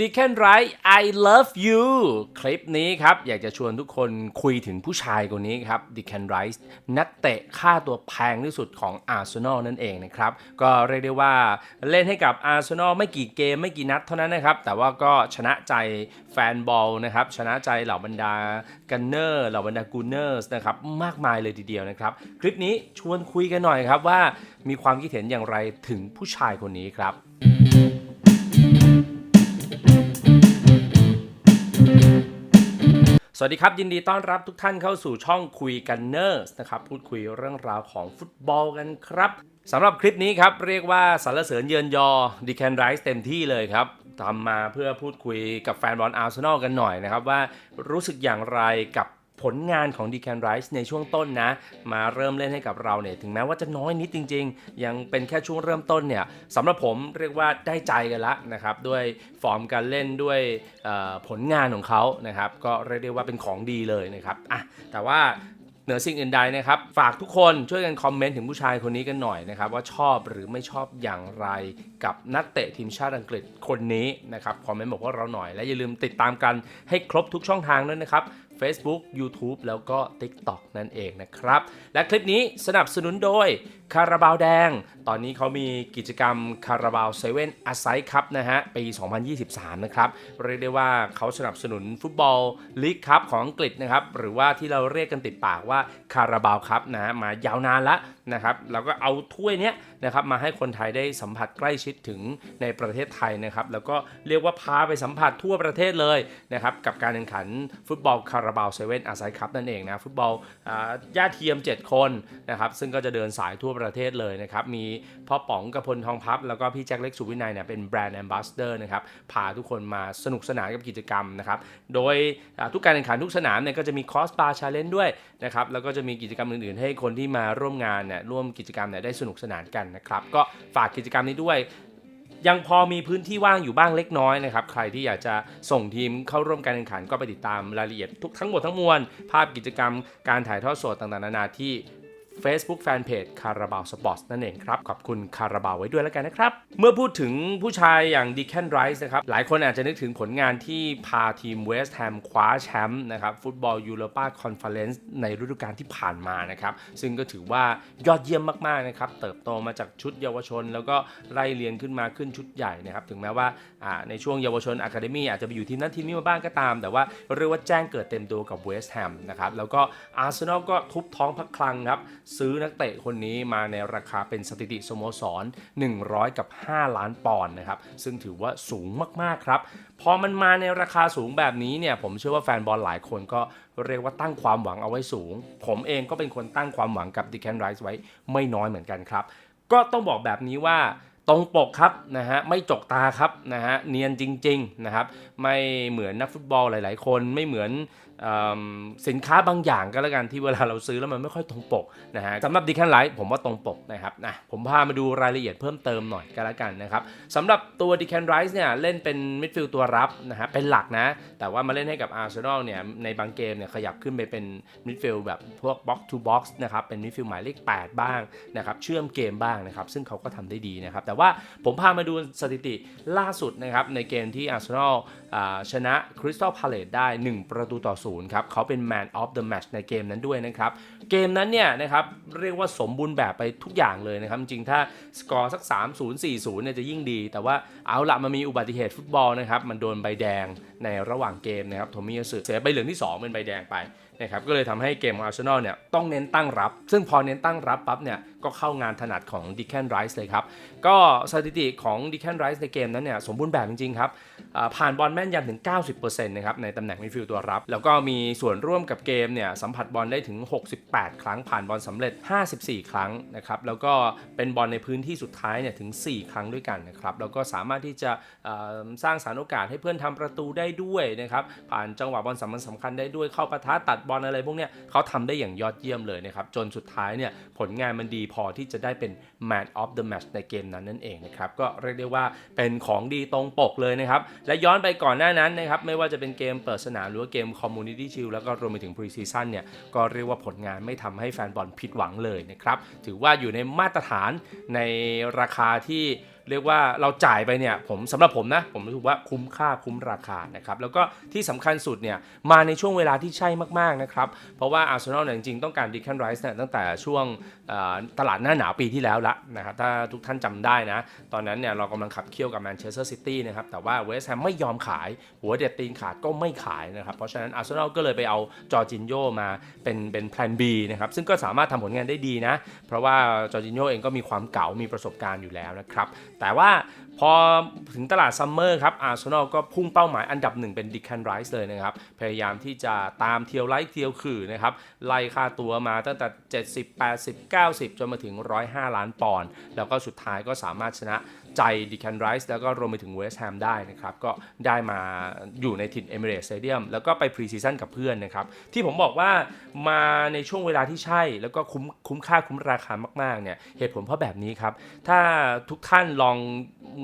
d e c a n Right I love you คลิปนี้ครับ อยากจะชวนทุกคนคุยถึงผู้ชายคนนี้ครับ d e c a n Rice นักเตะค่าตัวแพงที่สุดของ Arsenal นั่นเองนะครับ ก็เรียกได้ว่าเล่นให้กับ Arsenal ไม่กี่เกมไม่กี่นัดเท่านั้นนะครับ แต่ว่าก็ชนะใจแฟนบอลนะครับ ชนะใจเหล่าบรรดากันเนอร์เหล่าบรรดากูเนอร์สนะครับมากมายเลยทีเดียวนะครับ คลิปนี้ชวนคุยกันหน่อยครับว่ามีความคิดเห็นอย่างไรถึงผู้ชายคนนี้ครับ สวัสดีครับ ยินดีต้อนรับทุกท่านเข้าสู่ช่องคุยกันเนอร์สนะครับพูดคุยเรื่องราวของฟุตบอลกันครับสำหรับคลิปนี้ครับ เรียกว่าสารเสริญเยือนยอดีแคนไรส์เต็มที่เลยครับทำมาเพื่อพูดคุยกับแฟนบอลอาร์เซนอลกันหน่อยนะครับ ว่ารู้สึกอย่างไรกับ ผลงานของดีแคนไรส์ในช่วงต้นนะ มาเริ่มเล่นให้กับเราเนี่ยถึงแม้ว่าจะน้อยนิดจริง ๆ ยังเป็นแค่ช่วงเริ่มต้นเนี่ยสำหรับผมเรียกว่าได้ใจกันละนะครับ ด้วยฟอร์มการเล่นด้วยผลงานของเขานะครับ ก็เรียกได้ว่าเป็นของดีเลยนะครับอะแต่ว่าเหนือสิ่งอื่นใดนะครับ ฝากทุกคนช่วยกันคอมเมนต์ถึงผู้ชายคนนี้กันหน่อยนะครับ ว่าชอบหรือไม่ชอบอย่างไรกับนักเตะทีมชาติอังกฤษคนนี้นะครับ คอมเมนต์บอกว่าเราหน่อยและอย่าลืมติดตามกันให้ครบทุกช่องทางด้วยนะครับ Facebook YouTube แล้วก็ TikTok นั่นเองนะครับ และคลิปนี้สนับสนุนโดยคาราบาวแดง ตอนนี้เขามีกิจกรรมคาราบาวเซเว่นอาไซคัพนะฮะ ปี 2023 นะครับ เรียกได้ว่าเขาสนับสนุนฟุตบอลลีกคัพของอังกฤษนะครับ หรือว่าที่เราเรียกกันติดปากว่าคาราบาวคัพนะฮะ มายาวนานละนะครับแล้วก็เอาถ้วยเนี้ยนะครับมาให้คนไทยได้สัมผัสใกล้ชิดถึงในประเทศไทยนะครับแล้วก็เรียกว่าพาไปสัมผัสทั่วประเทศเลยนะครับกับการแข่งขันฟุตบอลคาราบาวเซเว่นอาไซคัพนั่นเองนะฟุตบอลอ่าญาติเทียม 7 คนนะครับซึ่งก็จะเดินสายทั่วประเทศเลยนะครับ มีพ่อป๋องกระพลทองพับ แล้วก็พี่แจ็คเล็กสุวินัยเนี่ยเป็นแบรนด์แอมบาสเดอร์นะครับ พาทุกคนมาสนุกสนานกับกิจกรรมนะครับ โดยทุกการแข่งขันทุกสนามเนี่ยก็จะมีคอสบาชาเลนจ์ด้วยนะครับ แล้วก็จะมีกิจกรรมอื่นๆ ให้คนที่มาร่วมงานเนี่ยร่วมกิจกรรมเนี่ยได้สนุกสนานกันนะครับ ก็ฝากกิจกรรมนี้ด้วยยังพอมีพื้นที่ว่างอยู่บ้างเล็กน้อยนะครับ ใครที่อยากจะส่งทีมเข้าร่วมการแข่งขันก็ไปติดตามรายละเอียดทุกทั้งหมดทั้งมวล ภาพกิจกรรมการถ่ายทอดสดต่างๆนานาที่ Facebook Fanpage คาราบาวสปอร์ตนั่นเองครับ ขอบคุณคาราบาวไว้ด้วยแล้วกันนะครับ เมื่อพูดถึงผู้ชายอย่างดีแคนไรส์นะครับ หลายคนอาจจะนึกถึงผลงานที่พาทีมเวสต์แฮมคว้าแชมป์นะครับ ฟุตบอลยูโรปาคอนเฟอเรนซ์ในฤดูกาลที่ผ่านมานะครับ ซึ่งก็ถือว่ายอดเยี่ยมมาก ๆ นะครับ เติบโตมาจากชุดเยาวชน แล้วก็ไล่เรียนขึ้นมาขึ้นชุดใหญ่นะครับถึงแม้ว่าในช่วงเยาวชนอะคาเดมี่อาจจะไปอยู่ทีมนั้นทีมนี้มาบ้างก็ตาม แต่ว่าเรียกว่าแจ้งเกิดเต็มตัวกับเวสต์แฮมนะครับแล้วก็อาร์เซนอลก็ทุบท้องพักคลังครับซื้อนักเตะคนนี้มาในราคาเป็นสถิติสโมสร 100 กับ 5 ล้านปอนด์นะครับ ซึ่งถือว่าสูงมากๆครับ พอมันมาในราคาสูงแบบนี้เนี่ย ผมเชื่อว่าแฟนบอลหลายคนก็เรียกว่าตั้งความหวังเอาไว้สูง ผมเองก็เป็นคนตั้งความหวังกับดิแคนไรส์ไว้ไม่น้อยเหมือนกันครับ ก็ต้องบอกแบบนี้ว่าตรงปกครับนะฮะไม่จกตาครับนะฮะเนียนจริงๆนะครับไม่เหมือนนักฟุตบอลหลาย ๆ คนไม่เหมือนสินค้าบางอย่างก็แล้วกันที่เวลาเราซื้อแล้วมันไม่ค่อยตรงปกนะฮะสำหรับดีแคนไลท์ผมว่าตรงปกนะครับนะผมพามาดูรายละเอียดเพิ่มเติมหน่อยก็แล้วกันนะครับสำหรับตัวดีแคนไรส์เนี่ยเล่นเป็นมิดฟิลด์ตัวรับนะฮะเป็นหลักนะ แต่ว่ามาเล่นให้กับอาร์เซนอลเนี่ยในบางเกมเนี่ยขยับขึ้นไปเป็นมิดฟิลด์แบบพวกบ็อกซ์ทูบ็อกซ์นะครับเป็นมิดฟิลด์หมายเลข 8 บ้างนะครับเชื่อมเกมบ้างนะครับซึ่งเขาก็ทำได้ดีนะครับแต่ว่าผมพามาดูสถิติล่าสุดนะครับในเกมที่อาร์เซนอลชนะคริสตัลพาเลตได้ 1 ประตูต่อศูนย์ครับเขาเป็น Man of the Match ในเกมนั้นด้วยนะครับ เกมนั้นเนี่ยนะครับเรียกว่าสมบูรณ์แบบไปทุกอย่างเลยนะครับ จริงถ้าสกอร์สัก 3 0 4 0เนี่ยจะยิ่งดี แต่ว่าเอาละมันมีอุบัติเหตุฟุตบอลนะครับ มันโดนใบแดงในระหว่างเกมนะครับโทมิยาสึเสียใบเหลืองที่ 2 เป็นใบแดงไปนะครับก็เลยทำให้เกมของอาร์เซนอลเนี่ยต้องเน้นตั้งรับ ซึ่งพอเน้นตั้งรับปั๊บเนี่ย ก็เข้างานถนัดของดิแคนไรส์เลยครับ ก็สถิติของดิแคนไรส์ในเกมนั้นเนี่ยสมบูรณ์แบบจริงๆครับผ่านบอลแม่นยำถึง 90%นะครับในตำแหน่งมิดฟิลด์ตัวรับ แล้วก็มีส่วนร่วมกับเกมเนี่ยสัมผัสบอลได้ถึง 68 ครั้งผ่านบอลสำเร็จ 54 ครั้งนะครับแล้วก็เป็นบอลในพื้นที่สุดท้ายเนี่ยถึง 4 ครั้งด้วยกันนะครับแล้วก็สามารถที่จะสร้างสารโอกาสให้เพื่อนทำประตูได้ด้วยนะครับผ่านจังหวะบอลสำคัญสำคัญได้ด้วยเข้าปะทะตัดบอลอะไรพวกเนี้ยเขาทำได้อย่างยอดเยี่ยมเลยนะครับจนสุดท้ายเนี่ยผลงานมันดีพพอที่จะได้เป็น Man of the Match ในเกมนั้นนั่นเองนะครับ ก็เรียกได้ว่าเป็นของดีตรงปกเลยนะครับ และย้อนไปก่อนหน้านั้นนะครับ ไม่ว่าจะเป็นเกมเปิดสนามหรือว่าเกม Community Shield แล้วก็รวมไปถึง Pre-Season เนี่ย ก็เรียกว่าผลงานไม่ทำให้แฟนบอลผิดหวังเลยนะครับ ถือว่าอยู่ในมาตรฐานในราคาที่ เรียกว่าเราจ่ายไปเนี่ยผมสำหรับผมนะ ผมรู้สึกว่าคุ้มค่าคุ้มราคานะครับแล้วก็ที่สำคัญสุดเนี่ยมาในช่วงเวลาที่ใช่มากๆนะครับเพราะว่าอาร์เซนอลเนี่ยจริงๆ ต้องการดิคันไรส์เนี่ยตั้งแต่ช่วงตลาดหน้าหนาวปีที่แล้วละนะครับถ้าทุกท่านจำได้นะ ตอนนั้นเนี่ยเรากำลังขับเคี่ยวกับแมนเชสเตอร์ซิตี้นะครับแต่ว่าเวสต์แฮมไม่ยอมขาย หัวเด็ดตีนขาดก็ไม่ขายนะครับเพราะฉะนั้นอาร์เซนอลก็เลยไปเอาจอร์จินโยมาเป็นเป็นแพลน B นะครับซึ่งก็สามารถทำผลงานได้ดีนะ เพราะว่าจอร์จินโยเองก็มีความเก๋ามีประสบการณ์อยู่แล้วนะครับแต่ว่า พอถึงตลาดซัมเมอร์ครับอาร์เซนอลก็พุ่งเป้าหมายอันดับหนึ่งเป็นดิคันไรส์เลยนะครับ พยายามที่จะตามเทียวไลท์เทียวขื่อนะครับ ไล่ค่าตัวมาตั้งแต่ 70 80 90 จนมาถึง 105 ล้านปอนด์แล้วก็สุดท้ายก็สามารถชนะใจดิคันไรส์แล้วก็รวมไปถึงเวสต์แฮมได้นะครับ ก็ได้มาอยู่ในถิ่นเอมิเรตสเตเดียมแล้วก็ไปพรีซีซั่นกับเพื่อนนะครับ ที่ผมบอกว่ามาในช่วงเวลาที่ใช่ แล้วก็คุ้มคุ้มค่าคุ้มราคามากๆเนี่ยเหตุผลเพราะแบบนี้ครับถ้าทุกท่านลอง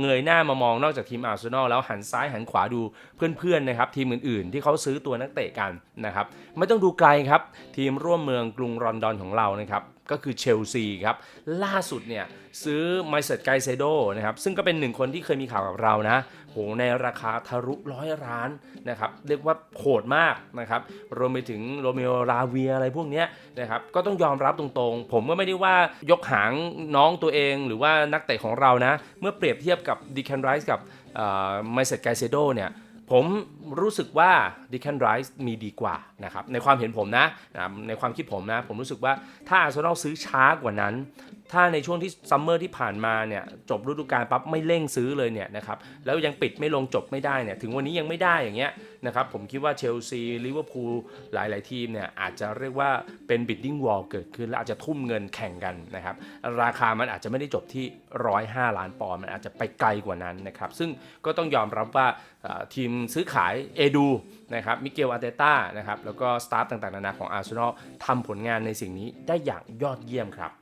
เงยหน้ามามองนอกจากทีมอาร์เซนอลแล้วหันซ้ายหันขวาดูเพื่อนๆนะครับทีมอื่นๆ ที่เขาซื้อตัวนักเตะกันนะครับไม่ต้องดูไกลครับ ทีมร่วมเมืองกรุงรอนดอนของเรานะครับก็คือเชลซีครับล่าสุดเนี่ยซื้อไมเซตไกเซโดนะครับซึ่งก็เป็นหนึ่งคนที่เคยมีข่าวกับเรานะ ในราคาทะลุร้อยล้านนะครับเรียกว่าโหดมากนะครับรวมไปถึงโรเมโอลาเวียอะไรพวกนี้นะครับก็ต้องยอมรับตรงๆ ผมก็ไม่ได้ว่ายกหางน้องตัวเองหรือว่านักเตะของเรานะ เมื่อเปรียบเทียบกับดิแคนไรส์กับไมเซตไกเซโดเนี่ยผมรู้สึกว่าดิแคนไรส์มีดีกว่านะครับในความเห็นผมนะ ในความคิดผมนะ ผมรู้สึกว่าถ้าอาร์เซนอลซื้อช้ากว่านั้น ถ้าในช่วงที่ซัมเมอร์ที่ผ่านมาเนี่ยจบฤดูกาลปั๊บไม่เร่งซื้อเลยเนี่ยนะครับแล้วยังปิดไม่ลงจบไม่ได้เนี่ยถึงวันนี้ยังไม่ได้อย่างเงี้ยนะครับผมคิดว่าเชลซีลิเวอร์พูลหลาย ๆ ทีมเนี่ยอาจจะเรียกว่าเป็นบิดดิ้งวอลเกิดขึ้น แล้วอาจจะทุ่มเงินแข่งกันนะครับราคามันอาจจะไม่ได้จบที่ 105 ล้านปอนด์มันอาจจะไปไกลกว่านั้นนะครับซึ่งก็ต้องยอมรับว่าทีมซื้อขายเอดูนะครับมิเกลอาร์เตต้านะครับแล้วก็สตาฟต่าง ๆ นานาของอาร์เซนอลทำผลงานในสิ่งนี้ได้อย่างยอดเยี่ยมครับ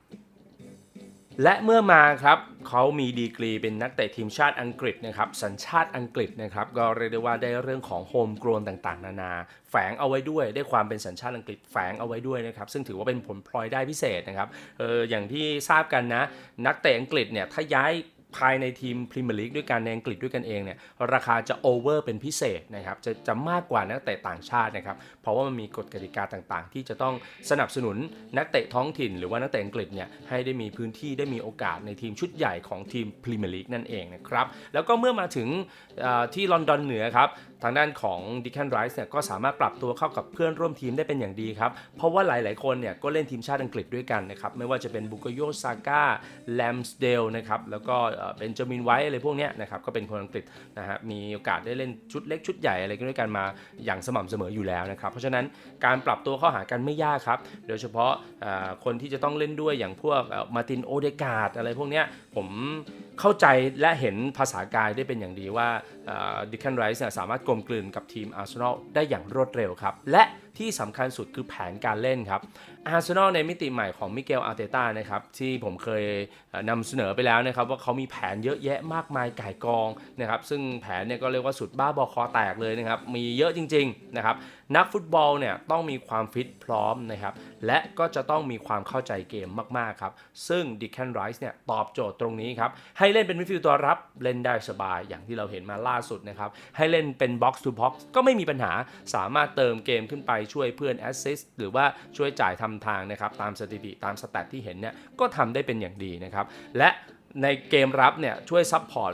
และเมื่อมาครับเขามีดีกรีเป็นนักเตะทีมชาติอังกฤษนะครับสัญชาติอังกฤษนะครับก็เรียกได้ว่าได้เรื่องของโฮมกรนต่างๆ นานา แฝงเอาไว้ด้วยได้ความเป็นสัญชาติอังกฤษแฝงเอาไว้ด้วยนะครับซึ่งถือว่าเป็นผลพลอยได้พิเศษนะครับเอออย่างที่ทราบกันนะนักเตะอังกฤษเนี่ยถ้าย้าย ภายในทีมพรีเมียร์ลีกด้วยกันในอังกฤษด้วยกันเองเนี่ยราคาจะโอเวอร์เป็นพิเศษนะครับจะจะมากกว่านักเตะต่างชาตินะครับเพราะว่ามันมีกฎกติกาต่างๆ ที่จะต้องสนับสนุนนักเตะท้องถิ่น หรือว่านักเตะอังกฤษเนี่ยให้ได้มีพื้นที่ได้มีโอกาสในทีมชุดใหญ่ของทีมพรีเมียร์ลีกนั่นเองนะครับแล้วก็เมื่อมาถึงที่ลอนดอนเหนือครับ ทางด้านของดิแคนไรส์เนี่ยก็สามารถปรับตัวเข้ากับเพื่อนร่วมทีมได้เป็นอย่างดีครับ เพราะว่าหลาย ๆ คนเนี่ยก็เล่นทีมชาติอังกฤษด้วยกันนะครับ ไม่ว่าจะเป็นบุกโยซาก้าแลมสเดลนะครับ แล้วก็เบนจามินไวท์อะไรพวกเนี้ยนะครับ ก็เป็นคนอังกฤษนะฮะ มีโอกาสได้เล่นชุดเล็กชุดใหญ่อะไรกันด้วยกันมาอย่างสม่ำเสมออยู่แล้วนะครับ เพราะฉะนั้นการปรับตัวเข้าหากันไม่ยากครับ โดยเฉพาะคนที่จะต้องเล่นด้วยอย่างพวกมาตินโอเดกาดอะไรพวกเนี้ยผม เข้าใจและเห็นภาษากายได้เป็นอย่างดีว่าดิคันไรส์สามารถกลมกลืนกับทีมอาร์เซนอลได้อย่างรวดเร็วครับ และ ที่สำคัญสุดคือแผนการเล่นครับอาร์เซนอลในมิติใหม่ของมิเกลอาร์เตต้านะครับที่ผมเคยนำเสนอไปแล้วนะครับว่าเขามีแผนเยอะแยะมากมายก่ายกองนะครับซึ่งแผนเนี่ยก็เรียกว่าสุดบ้าบอคอแตกเลยนะครับมีเยอะจริงๆนะครับนักฟุตบอลเนี่ยต้องมีความฟิตพร้อมนะครับและก็จะต้องมีความเข้าใจเกมมากๆครับซึ่งดิแคนไรส์เนี่ยตอบโจทย์ตรงนี้ครับให้เล่นเป็นมิดฟิลด์ตัวรับเล่นได้สบายอย่างที่เราเห็นมาล่าสุดนะครับให้เล่นเป็นบ็อกซ์ทูบ็อกซ์ก็ไม่มีปัญหาสามารถเติมเกมขึ้นไปช่วยเพื่อนแอสซิสหรือว่าช่วยจ่ายทำทางนะครับตามสถิติตามสแตทที่เห็นเนี่ยก็ทำได้เป็นอย่างดีนะครับและในเกมรับเนี่ยช่วยซับพอร์ต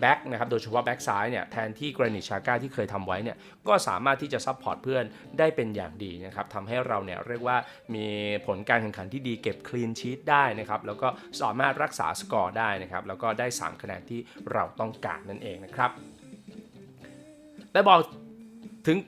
แบ็กนะครับโดยเฉพาะแบ็กซ้ายเนี่ยแทนที่กรนิชาก้าที่เคยทำไว้เนี่ยก็สามารถที่จะซับพอร์ตเพื่อนได้เป็นอย่างดีนะครับทำให้เราเนี่ยเรียกว่ามีผลการแข่งขันที่ดีเก็บคลีนชีตได้นะครับแล้วก็สามารถรักษาสกอร์ได้นะครับแล้วก็ได้ 3 คะแนนที่เราต้องการนั่นเองนะครับแต่บอกถึง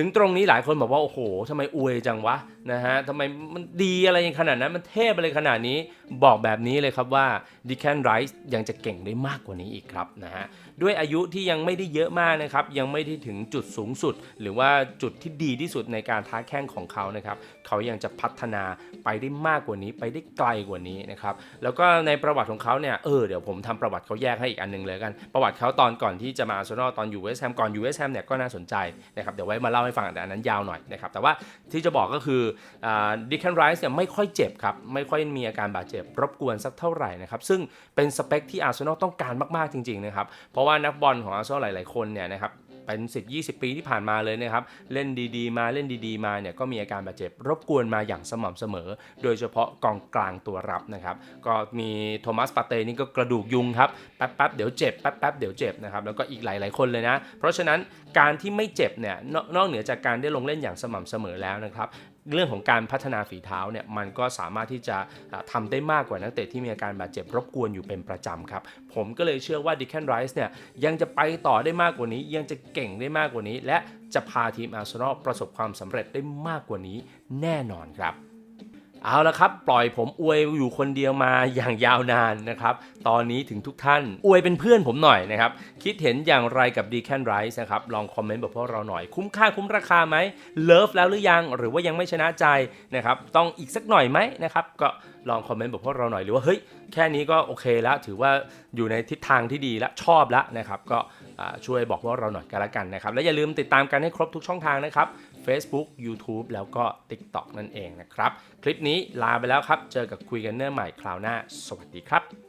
ถึงตรงนี้หลายคนบอกว่า โอ้โหทำไมอวยจังวะนะฮะทำไมมันดีอะไรขนาดนั้น มันเทพอะไรขนาดนี้ บอกแบบนี้เลยครับว่าดิแคนไรส์ยังจะเก่งได้มากกว่านี้อีกครับนะฮะด้วยอายุที่ยังไม่ได้เยอะมากนะครับ ยังไม่ได้ถึงจุดสูงสุด หรือว่าจุดที่ดีที่สุดในการท้าแข่งของเขานะครับ เขายังจะพัฒนาไปได้มากกว่านี้ ไปได้ไกลกว่านี้นะครับ แล้วก็ในประวัติของเขาเนี่ยเออเดี๋ยวผมทำประวัติเขาแยกให้อีกอันหนึงเลยกัน ประวัติเขาตอนก่อนที่จะมาอาร์เซนอลตอนอยู่เวสต์แฮมก่อนอยู่เวสต์แฮมเนี่ยก็น่าสนใจนะครับเดี๋ยวไว้มาเล่าให้ฟังแต่อันนั้นยาวหน่อยนะครับแต่ว่าที่จะบอกก็คือดิแคนไรส์เนี่ยไม่ค่อยเจ็บครับไม่ค่อยมีอาการบาดเจ็บรบกวนสักเท่าไหร่นะครับซึ่งเป็นสเปคที่อาร์เซนอลต้องการมาก ๆ จริง ๆ นะครับ เพราะว่านักบอลของอาร์เซนอลหลาย ๆ คนเนี่ยนะครับเป็น10 20 ปีที่ผ่านมาเลยนะครับ เล่นดีๆ มาเล่นดีๆ มาเนี่ยก็มีอาการบาดเจ็บรบกวนมาอย่างสม่ำเสมอ โดยเฉพาะกองกลางตัวรับนะครับ ก็มีโทมัสปาเต้นี่ก็กระดูกยุงครับ แป๊บๆ เดี๋ยวเจ็บ แป๊บๆ เดี๋ยวเจ็บนะครับ แล้วก็อีกหลายๆ คนเลยนะ เพราะฉะนั้นการที่ไม่เจ็บเนี่ยนอกนอกเหนือจากการได้ลงเล่นอย่างสม่ำเสมอแล้วนะครับเรื่องของการพัฒนาฝีเท้าเนี่ยมันก็สามารถที่จะอ่าทำได้มากกว่านักเตะที่มีอาการบาดเจ็บรบกวนอยู่เป็นประจำครับ ผมก็เลยเชื่อว่าดิแคนไรส์เนี่ยยังจะไปต่อได้มากกว่านี้ ยังจะเก่งได้มากกว่านี้ และจะพาทีมอาร์เซนอลประสบความสำเร็จได้มากกว่านี้แน่นอนครับ เอาละครับ ปล่อยผมอวยอยู่คนเดียวมาอย่างยาวนานนะครับ ตอนนี้ถึงทุกท่าน อวยเป็นเพื่อนผมหน่อยนะครับ คิดเห็นอย่างไรกับ d ีแคนไรส์นะครับ ลองคอมเมนต์บอกพวกเราหน่อย คุ้มค่าคุ้มราคาไหมเลิฟแล้วหรือยัง หรือว่ายังไม่ชนะใจนะครับ ต้องอีกสักหน่อยไหมนะครับ ก็ลองคอมเมนต์บอกพวกเราหน่อยหรือว่าเฮ้ยแค่นี้ก็โอเคแล้วถือว่าอยู่ในทิศทางที่ดีและชอบแล้วนะครับก็ ช่วยบอกพวกเราหน่อยกันละกันนะครับ และอย่าลืมติดตามกันให้ครบทุกช่องทางนะครับ Facebook YouTube แล้วก็ TikTok นั่นเองนะครับ คลิปนี้ลาไปแล้วครับ เจอกับคุยกันเนื้อใหม่คราวหน้า สวัสดีครับ